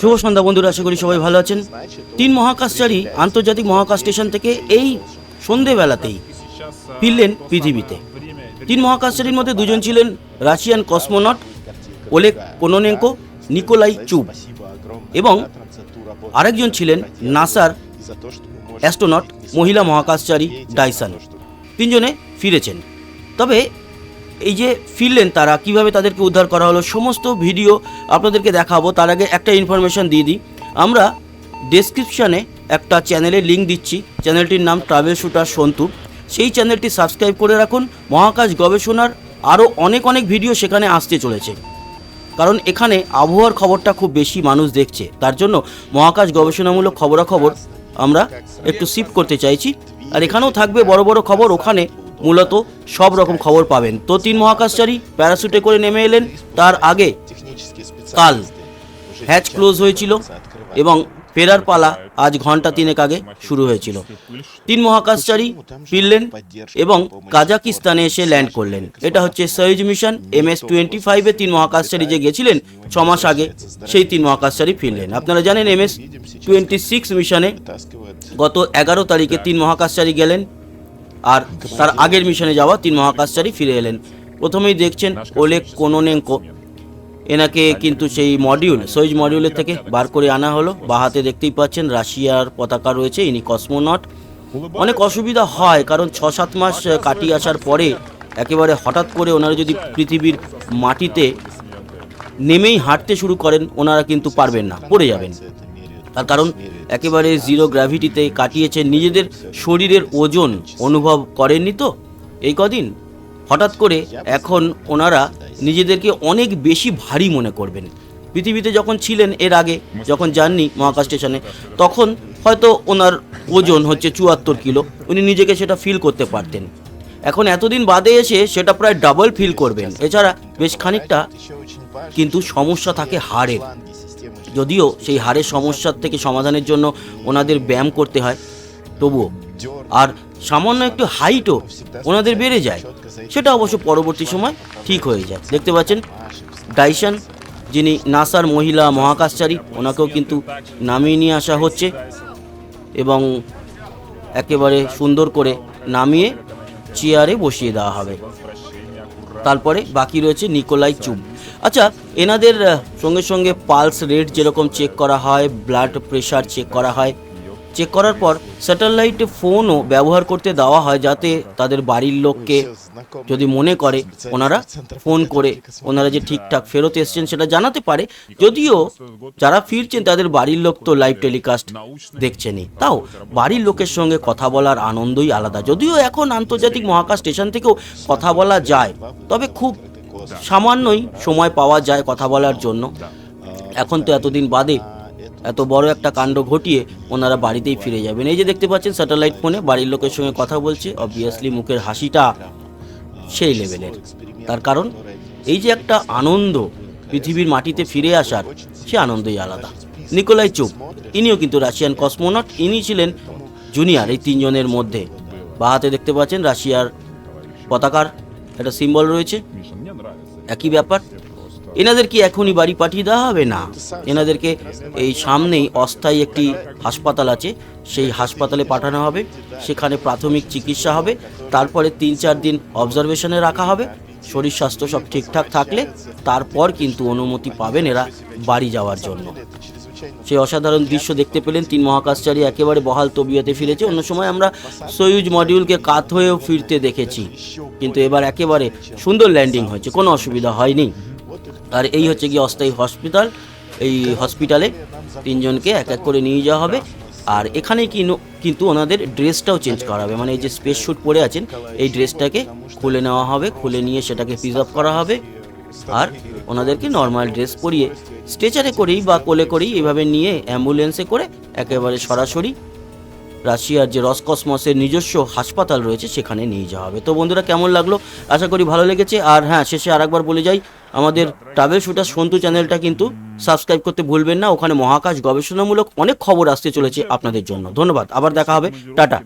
শুভ সন্ধ্যা বন্ধুরা আশা করি সবাই ভালো আছেন। তিন মহাকাশচারী আন্তর্জাতিক মহাকাশ স্টেশন থেকে এই সন্ধেবেলাতেই ফিরলেন পৃথিবীতে। তিন মহাকাশচারীর মধ্যে দুজন ছিলেন রাশিয়ান কসমোনট ওলেক কোনোনেঙ্কো নিকোলাই চুব এবং আরেকজন ছিলেন নাসার অ্যাস্ট্রোনট মহিলা মহাকাশচারী ডাইসান। তিনজনে ফিরেছেন। তবে এই যে ফিরলেন তারা, কীভাবে তাদেরকে উদ্ধার করা হলো, সমস্ত ভিডিও আপনাদেরকে দেখাবো। তার আগে একটা ইনফরমেশন দিয়ে দিই। আমরা ডেসক্রিপশানে একটা চ্যানেলের লিঙ্ক দিচ্ছি। চ্যানেলটির নাম ট্রাভেল শুটার সন্তু। সেই চ্যানেলটি সাবস্ক্রাইব করে রাখুন। মহাকাশ গবেষণার আরও অনেক অনেক ভিডিও সেখানে আসতে চলেছে। কারণ এখানে আবহাওয়ার খবরটা খুব বেশি মানুষ দেখছে। তার জন্য মহাকাশ গবেষণামূলক খবরাখবর আমরা একটু শিফট করতে চাইছি। আর এখানেও থাকবে বড় বড় খবর। ওখানে মূলত সব রকম খবর পাবেন। তো তিন মহাকাশচারী প্যারাশুটে করে নেমে এলেন, তার আগে কাল হ্যাচ ক্লোজ হয়েছিল এবং ফেরার পালা আজ ঘণ্টা তিনেক আগে শুরু হয়েছিল। তিন মহাকাশচারী ফিরলেন এবং কাজাকিস্তানে এসে ল্যান্ড করলেন। এটা হচ্ছে Soyuz mission M S twenty ফাইভে তিন মহাকাশচারী যে গেছিলেন, ছ মাস আগে সেই তিন মহাকাশচারী ফিরলেন। আপনারা জানেন এম এস টোয়েন্টি সিক্স মিশনে গত এগারো তারিখে তিন মহাকাশচারী গেলেন আর তার আগের মিশনে যাওয়া তিন মহাকাশচারী ফিরে এলেন। প্রথমেই দেখছেন ওলেক কোনোনেঙ্কো। এনাকে কিন্তু সেই মডিউল সইজ মডিউলের থেকে বার করে আনা হলো। বাহাতে দেখতেই পাচ্ছেন রাশিয়ার পতাকা রয়েছে, ইনি কসমোনট। অনেক অসুবিধা হয়, কারণ ছ সাত মাস কাটিয়ে আসার পরে একেবারে হঠাৎ করে ওনারা যদি পৃথিবীর মাটিতে নেমেই হাঁটতে শুরু করেন, ওনারা কিন্তু পারবেন না, পড়ে যাবেন। তার কারণ একেবারে জিরো গ্র্যাভিটিতে কাটিয়েছে নিজেদের শরীরের ওজন অনুভব করেননি তো? এই কদিন? হঠাৎ করে এখন ওনারা নিজেদেরকে অনেক বেশি ভারী মনে করবেন। পৃথিবীতে যখন ছিলেন এর আগে, যখন যাননি মহাকাশ স্টেশনে, তখন হয়তো ওনার ওজন হচ্ছে চুয়াত্তর কিলো। উনি নিজেকে সেটা ফিল করতে পারতেন। এখন এতদিন বাদে এসে সেটা প্রায় ডাবল ফিল করবেন। এছাড়া বেশ খানিকটা কিন্তু সমস্যা থাকে হাড়ের। যদিও সেই হাড়ের সমস্যার থেকে সমাধানের জন্য ওনাদের ব্যায়াম করতে হয়, তবুও। আর সামান্য একটু হাইটও ওনাদের বেড়ে যায়, সেটা অবশ্য পরবর্তী সময় ঠিক হয়ে যায়। দেখতে পাচ্ছেন ডাইসন যিনি নাসার মহিলা মহাকাশচারী, ওনাকেও কিন্তু নামিয়ে নিয়ে আসা হচ্ছে এবং একেবারে সুন্দর করে নামিয়ে চেয়ারে বসিয়ে দেওয়া হবে। তারপরে বাকি রয়েছে নিকোলাই চুব আচ্ছা এনাদের সঙ্গে সঙ্গে পালস রেট যেরকম চেক করা হয় ব্লাড প্রেশার চেক করা হয় চেক করার পর স্যাটেলাইট ফোনও ব্যবহার করতে দেওয়া হয় যাতে তাদের বাড়ির লোককে যদি মনে করে ওনারা ফোন করে, ওনারা যে ঠিকঠাক ফেরত এসছেন সেটা জানাতে পারে। যদিও যারা ফিরছেন তাদের বাড়ির লোক তো লাইভ টেলিকাস্ট দেখছেনই। তাও বাড়ির লোকের সঙ্গে কথা বলার আনন্দই আলাদা। যদিও এখন আন্তর্জাতিক মহাকাশ স্টেশন থেকেও কথা বলা যায়, তবে খুব সামান্যই সময় পাওয়া যায় কথা বলার জন্য। এখন তো এতদিন বাদে এত বড় একটা কাণ্ড ঘটিয়ে ওনারা বাড়িতেই ফিরে যাবেন। এই যে দেখতে পাচ্ছেন স্যাটেলাইট ফোনে বাড়ির লোকের সঙ্গে কথা বলছে অবভিয়াসলি মুখের হাসিটা সেই লেভেলের। তার কারণ এই যে একটা আনন্দ পৃথিবীর মাটিতে ফিরে আসার, সে আনন্দই আলাদা। নিকোলাই চুপ, ইনিও কিন্তু রাশিয়ান কসমোনট ইনি ছিলেন জুনিয়র এই তিনজনের মধ্যে। বা হাতে দেখতে পাচ্ছেন রাশিয়ার পতাকার একটা সিম্বল রয়েছে। একই ব্যাপার। এনাদের কি এখনই বাড়ি পাঠিয়ে দেওয়া হবে না। এনাদেরকে এই সামনেই অস্থায়ী একটি হাসপাতাল আছে, সেই হাসপাতালে পাঠানো হবে। সেখানে প্রাথমিক চিকিৎসা হবে। তারপরে তিন চার দিন অবজারভেশনে রাখা হবে। শরীর স্বাস্থ্য সব ঠিকঠাক থাকলে তারপর কিন্তু অনুমতি পাবেন এরা বাড়ি যাওয়ার জন্য। সেই অসাধারণ দৃশ্য দেখতে পেলেন, তিন মহাকাশচারী একেবারে বহাল তবিয়তে ফিরেছে। অন্য সময় আমরা সয়ুজ মডিউলকে কাত হয়েও ফিরতে দেখেছি। কিন্তু এবার একেবারে সুন্দর ল্যান্ডিং হয়েছে, কোনো অসুবিধা হয়নি। আর এই হচ্ছে কি অস্থায়ী হসপিটাল। এই হসপিটালে তিনজনকে এক এক করে নিয়ে যাওয়া হবে। আর এখানে কিনো- কিন্তু ওনাদের ড্রেসটাও চেঞ্জ করা হবে। মানে এই যে স্পেস স্যুট পরে আছেন, এই ড্রেসটাকে খুলে নেওয়া হবে, খুলে নিয়ে সেটাকে প্রিজার্ভ করা হবে। আর ওনাদেরকে নর্মাল ড্রেস পরিয়ে স্ট্রেচারে করেই বা কোলে করেই এভাবে নিয়ে অ্যাম্বুলেন্সে করে একেবারে সরাসরি রাশিয়ার যে রসকসমসের নিজস্ব হাসপাতাল রয়েছে সেখানে নিয়ে যাওয়া হবে তো বন্ধুরা কেমন লাগল আশা করি ভালো লেগেছে আর হ্যাঁ শেষে আরেকবার বলে যাই আমাদের ট্রাভেল শুটার সন্তু চ্যানেলটা কিন্তু সাবস্ক্রাইব করতে ভুলবেন না ওখানে মহাকাশ গবেষণামূলক অনেক খবর আসতে চলেছে আপনাদের জন্য ধন্যবাদ আবার দেখা হবে টাটা